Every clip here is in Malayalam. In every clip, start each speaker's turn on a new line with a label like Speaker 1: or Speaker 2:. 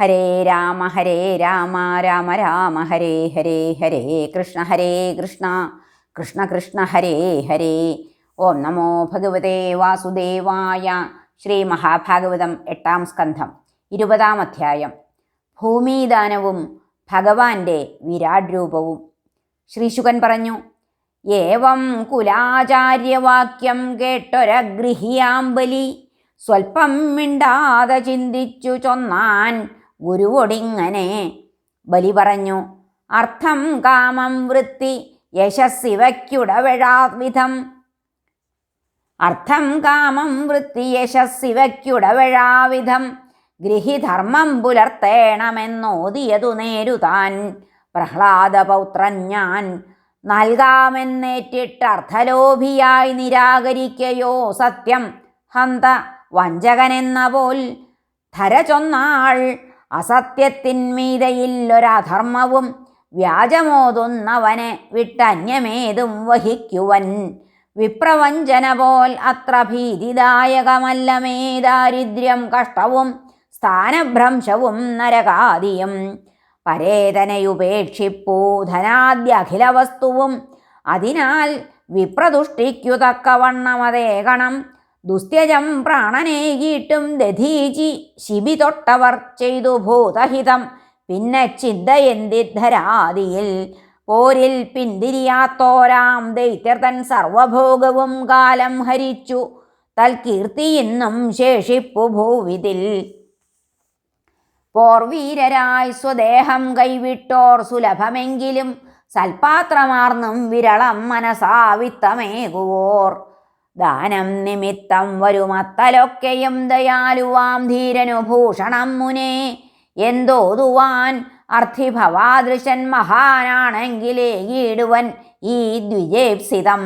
Speaker 1: ഹരേ രാമ ഹരേ രാമ രാമ രാമ ഹരേ ഹരേ ഹരേ കൃഷ്ണ ഹരേ കൃഷ്ണ കൃഷ്ണ കൃഷ്ണ ഹരേ ഹരേ. ഓം നമോ ഭഗവതേ വാസുദേവായ ശ്രീ മഹാഭാഗവതം എട്ടാം സ്കന്ധം ഇരുപതാം അധ്യായം. ഭൂമിദാനവും ഭഗവാന്റെ വിരാട് രൂപവും ശ്രീശുകൻ പറഞ്ഞു ഏവം കുലാചാര്യവാക്യം കേട്ടൊരഗൃഹിയാമ്പലി സ്വൽപ്പം മിണ്ടാതെ ചിന്തിച്ചു ചൊന്നാൻ ഗുരുവൊടിങ്ങനെ ബലി പറഞ്ഞു അർത്ഥം കാമം വൃത്തി യശസ്സിവയ്ക്കുടവഴാവിധം അർത്ഥം കാമം വൃത്തി യശസ്സിവയ്ക്കുടവഴാവിധം. ഗൃഹിധർമ്മം പുലർത്തേണമെന്നോതിയതു നേരുതാൻ. പ്രഹ്ലാദപൗത്രൻ ഞാൻ നൽകാമെന്നേറ്റിട്ട് അർത്ഥലോഭിയായി നിരാകരിക്കയോ സത്യം? ഹന്ത വഞ്ചകനെന്ന പോൽ ധര ചൊന്നാൾ അസത്യത്തിന്മീതയില്ലൊരധർമ്മവും വ്യാജമോതുന്നവനെ വിട്ടന്യമേതും വഹിക്കുവൻ. വിപ്രവഞ്ചന പോൽ അത്ര ഭീതിദായകമല്ലമേ ദാരിദ്ര്യം കഷ്ടവും സ്ഥാനഭ്രംശവും നരകാദിയും. പരേതനയുപേക്ഷിപ്പൂ ധനാദ്യഖില വസ്തുവും അതിനാൽ വിപ്രതുഷ്ടിക്കു തക്കവണ്ണമതേകണം. ദുസ്ത്യജം പ്രാണനേകിയിട്ടും ദധീചി ശിബി തൊട്ടവർ ചെയ്തു ഭൂതഹിതം. പിന്നെ ചിന്തയെന്തിദ്ധരാദിയിൽ പോരിൽ പിന്തിരിയാത്തോരാം ദൈത്യർതൻ സർവഭോഗവും കാലം ഹരിച്ചു. തൽകീർത്തി ഇന്നും ശേഷിപ്പു ഭൂവിതിൽ. പോർവീരരായി സ്വദേഹം കൈവിട്ടോർ സുലഭമെങ്കിലും സൽപാത്രമാർന്നും വിരളം മനസാവിത്തമേകുവോർ ദാനം നിമിത്തം വരുമത്തലൊക്കെയും ദയാലുവാം ധീരനു ഭൂഷണം മുനേ. എന്തോതുവാൻ അർത്ഥിഭവാദൃശൻ മഹാനാണെങ്കിലേ ഈടുവൻ ഈ ദ്വിജേപ്സിതം.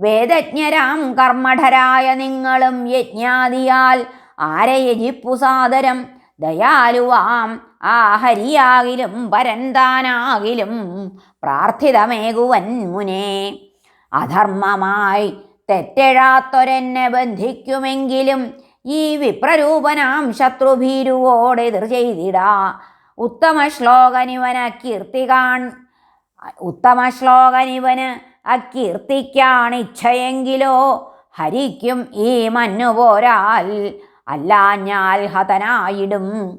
Speaker 1: വേദജ്ഞരാം കർമ്മഠരായ നിങ്ങളും യജ്ഞാദിയാൽ ആരയജിപ്പു സാദരം? ദയാലുവാം ആ ഹരിയാകിലും പരന്താനാകിലും പ്രാർത്ഥിതമേകുവൻ മുനേ. അധർമ്മമായി തെറ്റെഴാത്തൊരെന്നെ ബന്ധിക്കുമെങ്കിലും ഈ വിപ്രരൂപനാം ശത്രുഭീരുവോട് എതിർ ചെയ്തിടാ. ഉത്തമ ശ്ലോകനിവന കീർത്തികാൺ ഉത്തമ ശ്ലോകനിവന് അക്കീർത്തിക്കാണിച്ഛയെങ്കിലോ ഹരിക്കും ഈ മഞ്ഞു പോരാൽ അല്ലാഞ്ഞാൽ ഹതനായിടും.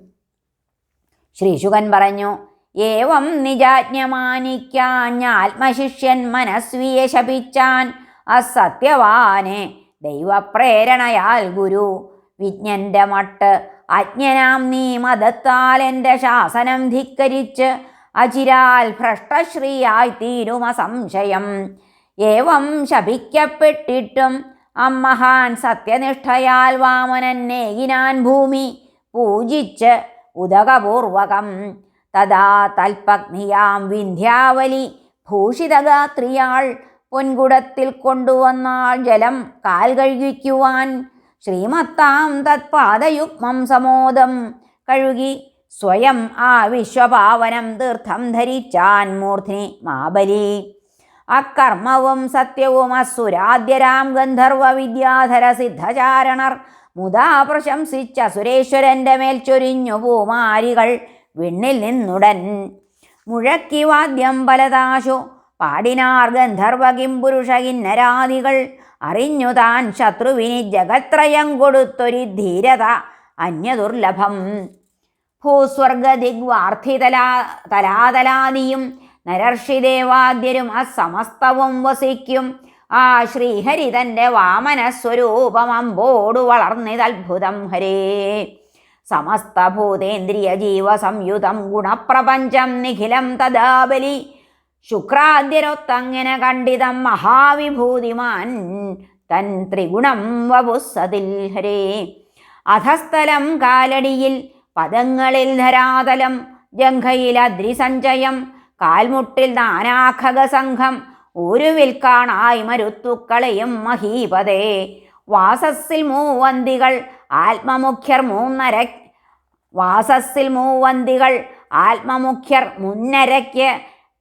Speaker 1: ശ്രീശുകൻ പറഞ്ഞു ഏവം നിജാജ്ഞമാനിക്കാഞ്ഞാത്മശിഷ്യൻ മനസ്വിയെ ശപിച്ചാൻ അസത്യവാനെ. ദൈവപ്രേരണയാൽ ഗുരു. വിജ്ഞന്റെ മട്ട് അജ്ഞനാം നീ മതത്താൽ എന്റെ ശാസനം ധിക്കരിച്ച് അചിരാൽ ഭ്രഷ്ടശ്രീയായി തീരുമ സംശയം ഏവം ശപിക്കപ്പെട്ടിട്ടും അമ്മഹാൻ സത്യനിഷ്ഠയാൽ വാമനന്നേകിനാൻ ഭൂമി പൂജിച്ച് ഉദകപൂർവകം. തഥാ തൽപഗ്നിയാം വിന്ധ്യാവലി ഭൂഷിതഗാത്രിയാൾ പൊൻകുടത്തിൽ കൊണ്ടുവന്നാൾ ജലം കാൽ കഴുകിക്കുവാൻ. ശ്രീമത്താം തത്പാദയുഗ്മം സമോദം കഴുകി സ്വയം ആ വിശ്വപാവനം തീർത്ഥം ധരിച്ചാൻ മൂർധ്നി മാബലി. അക്കർമ്മവും സത്യവും അസുരാദ്യരാം ഗന്ധർവ വിദ്യാധര സിദ്ധചാരണർ മുതാ പ്രശംസിച്ച സുരേശ്വരന്റെ മേൽ ചൊരിഞ്ഞു പൂമാരികൾ വിണ്ണിൽ നിന്നുടൻ. മുഴക്കി വാദ്യം പലതാശു പാടിനാർ ഗന്ധർവ കിംപുരുഷ കിന്നരാദികൾ അറിഞ്ഞു താൻ ശത്രുവിനി ജഗത്രയം കൊടുത്തൊരു ധീരത അന്യദുർലഭം. ഭൂസ്വർഗ ദിഗ്വാർത്ഥിതലാ തലാതലാദിയും നരർഷിദേവാദ്യരും അസമസ്തവും വസിക്കും. ആ ശ്രീഹരി തന്റെ വാമനസ്വരൂപമമ്പോടു വളർന്നിതത്ഭുതം ഹരേ. സമസ്തഭൂതേന്ദ്രിയ ജീവ സംയുതം ഗുണപ്രപഞ്ചം നിഖിലം തദാബലി. ശുക്രാദ്യരൊത്തങ്ങനെ കണ്ടിതം മഹാവിഭൂതിമാൻ തൻ ത്രിഗുണം വപുസതിൽ ഹരേ. അധസ്ഥലം കാലടിയിൽ പദങ്ങളിൽ ധരാതലം ജംഘയിൽ അദ്രിസഞ്ചയം കാൽമുട്ടിൽ നാനാഖഗസംഘം ഉരുവിൽ കാണായി മരുത്തുക്കളെയും മഹീപതേ. വാസസ്സിൽ മൂവന്തികൾ ആത്മമുഖ്യർ മൂന്നര വാസസ്സിൽ മൂവന്തികൾ ആത്മമുഖ്യർ മുന്നരയ്ക്ക്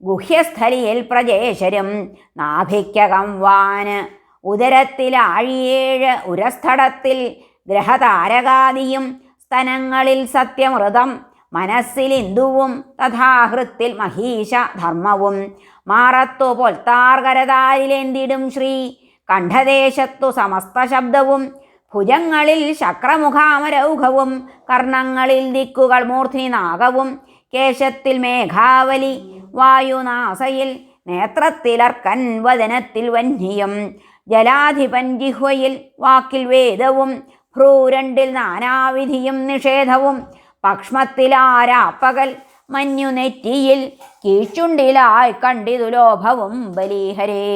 Speaker 1: ഗുഹ്യസ്ഥലിയിൽ പ്രജേശരും നാഭിക്കകം വാന് ഉദരത്തിലാഴിയേഴ് ഉരസ്ഥടത്തിൽ ഗ്രഹതാരകാദിയും സ്തനങ്ങളിൽ സത്യമൃതം മനസ്സിൽ ഇന്ദുവും തഥാഹൃത്തിൽ മഹീശ ധർമ്മവും മാറത്തു പൊൽത്താർകരതാരിലെന്തിടും ശ്രീ കണ്ഠദേശത്തു സമസ്ത ശബ്ദവും ഭുജങ്ങളിൽ ശക്രമുഖാമരൗഘവും കർണങ്ങളിൽ ദിക്കുകൾ മൂർധ്നി നാഗവും കേശത്തിൽ മേഘാവലി വായുനാസയിൽ നേത്രത്തിലർക്കൻ വദനത്തിൽ വന്യം ജലാധിപൻ ജിഹ്വയിൽ വാക്കിൽ വേദവും ഭ്രൂരണ്ടിൽ നാനാവിധിയും നിഷേധവും പക്ഷമത്തിലാരാപ്പകൽ മഞ്ഞുനെറ്റിയിൽ കീഴ്ചുണ്ടിലായി കണ്ടിതു ലോഭവും ബലീഹരേ.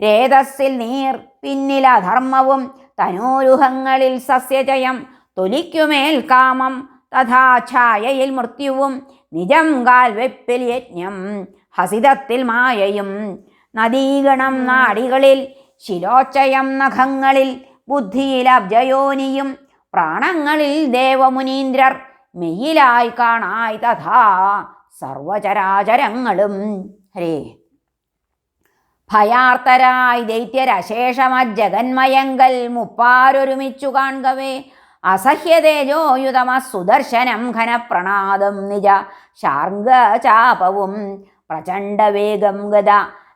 Speaker 1: രേതസ്സിൽ നീർ പിന്നിലധർമ്മവും തനൂരുഹങ്ങളിൽ സസ്യജയം തൊലിക്കുമേൽ കാമം തഥാ ഛായയിൽ മൃത്യുവും നിജം കാൽ വെപ്പിൽ യജ്ഞം ഹസിതത്തിൽ മായയും. നദീഗണം നാടികളിൽ ശിലോച്ചയം നഖങ്ങളിൽ ബുദ്ധിയിൽ അബ്ജയോനിയും. പ്രാണങ്ങളിൽ ദേവമുനീന്ദ്രർ മെയ്യിലായി കാണായി തഥാ സർവചരാചരങ്ങളും. ഹരേ. ഭയാർത്തരായി ദൈത്യരശേഷമജ്ജഗന്മയങ്കൽ മുപ്പാരൊരുമിച്ചു കാൺകവേ അസഹ്യതേജോയുതമ സുദർശനം ഘനപ്രണാദം നിജ ശാർഗചാപവും പ്രചണ്ഡവേഗം ഗത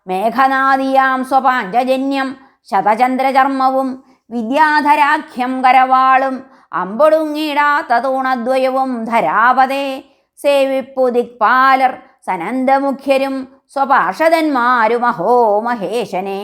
Speaker 1: മേഘനാദിയാം സ്വപാഞ്ചജന്യം ശതചന്ദ്രചർമ്മവും വിദ്യാധരാഖ്യം കരവാളും അമ്പൊടുങ്ങിടാത്ത തൂണദ്വയവും ധരാപതേ സേവിപ്പു ദിക്പാലർ സനന്ദമുഖ്യരും സ്വപാർഷദന്മാരുമഹോ മഹേശനെ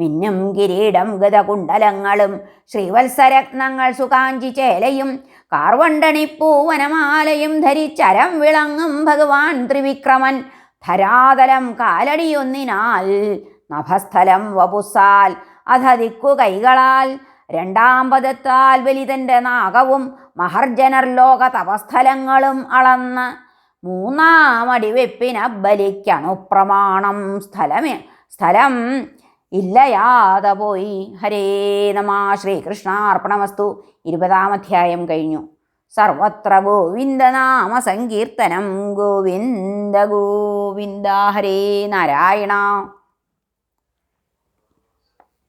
Speaker 1: മിന്നും കിരീടം ഗതകുണ്ടലങ്ങളും ശ്രീവത്സരത്നങ്ങൾ സുകാഞ്ചി ചേലയും കാർവണ്ടണിപ്പൂവനമാലയും ധരിച്ചരം വിളങ്ങും ഭഗവാൻ ത്രിവിക്രമൻ. ധരാതലം കാലടിയൊന്നിനാൽ നഭസ്ഥലം വപുസാൽ അധതിക്കു കൈകളാൽ രണ്ടാം പദത്താൽ ബലിതന്റെ നാഗവും മഹർജനർ ലോക തപസ്ഥലങ്ങളും അളന്ന് മൂന്നാമടിവെപ്പിന ബലിക്കണു പ്രമാണം സ്ഥലമേ സ്ഥലം ഇല്ലയാതെ പോയി. ഹരേ നമ. ശ്രീകൃഷ്ണാർപ്പണമസ്തു. ഇരുപതാം അധ്യായം കഴിഞ്ഞു. സർവത്ര ഗോവിന്ദനാമ സങ്കീർത്തനം. ഗോവിന്ദ ഗോവിന്ദ ഹരേ നാരായണ.